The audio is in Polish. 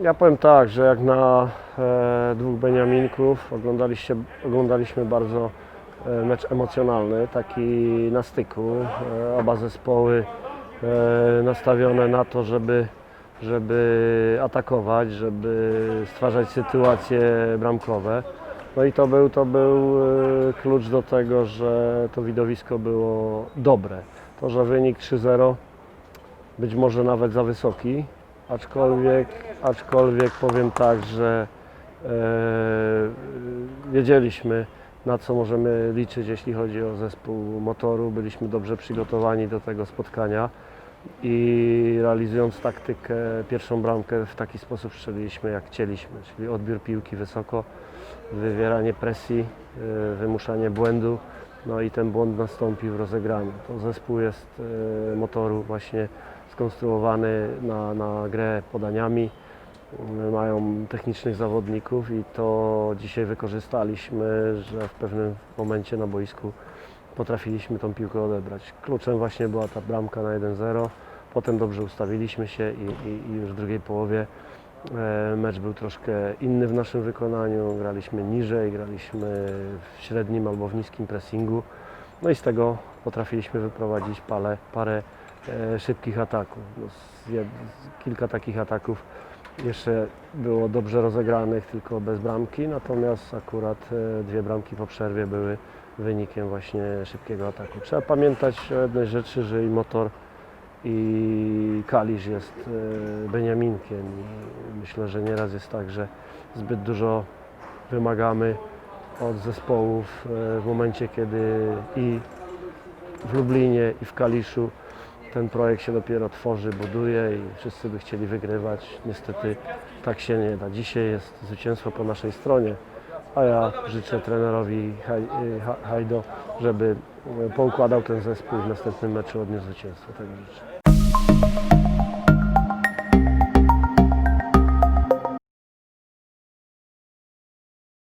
Ja powiem tak, że jak na e, dwóch Beniaminków oglądaliście, oglądaliśmy bardzo e, mecz emocjonalny, taki na styku. E, oba zespoły e, nastawione na to, żeby, żeby atakować, żeby stwarzać sytuacje bramkowe. No i to był, to był e, klucz do tego, że to widowisko było dobre. To, że wynik 3-0 być może nawet za wysoki, aczkolwiek, aczkolwiek powiem tak, że e, wiedzieliśmy na co możemy liczyć, jeśli chodzi o zespół motoru. Byliśmy dobrze przygotowani do tego spotkania i realizując taktykę, pierwszą bramkę w taki sposób strzeliliśmy jak chcieliśmy, czyli odbiór piłki wysoko, wywieranie presji, e, wymuszanie błędu. No i ten błąd nastąpił w rozegraniu. To zespół jest e, motoru właśnie skonstruowany na, na grę podaniami. Mają technicznych zawodników i to dzisiaj wykorzystaliśmy, że w pewnym momencie na boisku potrafiliśmy tą piłkę odebrać. Kluczem właśnie była ta bramka na 1-0. Potem dobrze ustawiliśmy się i, i, i już w drugiej połowie e, mecz był troszkę inny w naszym wykonaniu. Graliśmy niżej, graliśmy w średnim albo w niskim pressingu. No i z tego potrafiliśmy wyprowadzić parę, parę e, szybkich ataków. No, z z kilka takich ataków jeszcze było dobrze rozegranych, tylko bez bramki, natomiast akurat e, dwie bramki po przerwie były wynikiem właśnie szybkiego ataku. Trzeba pamiętać o jednej rzeczy, że i motor i Kalisz jest e, Beniaminkiem myślę, że nieraz jest tak, że zbyt dużo wymagamy od zespołów e, w momencie, kiedy i w Lublinie i w Kaliszu ten projekt się dopiero tworzy, buduje i wszyscy by chcieli wygrywać. Niestety tak się nie da. Dzisiaj jest zwycięstwo po naszej stronie, a ja życzę trenerowi Ha- Hajdo, żeby y, poukładał ten zespół w następnym meczu odniósł zwycięstwo. Tego życzę.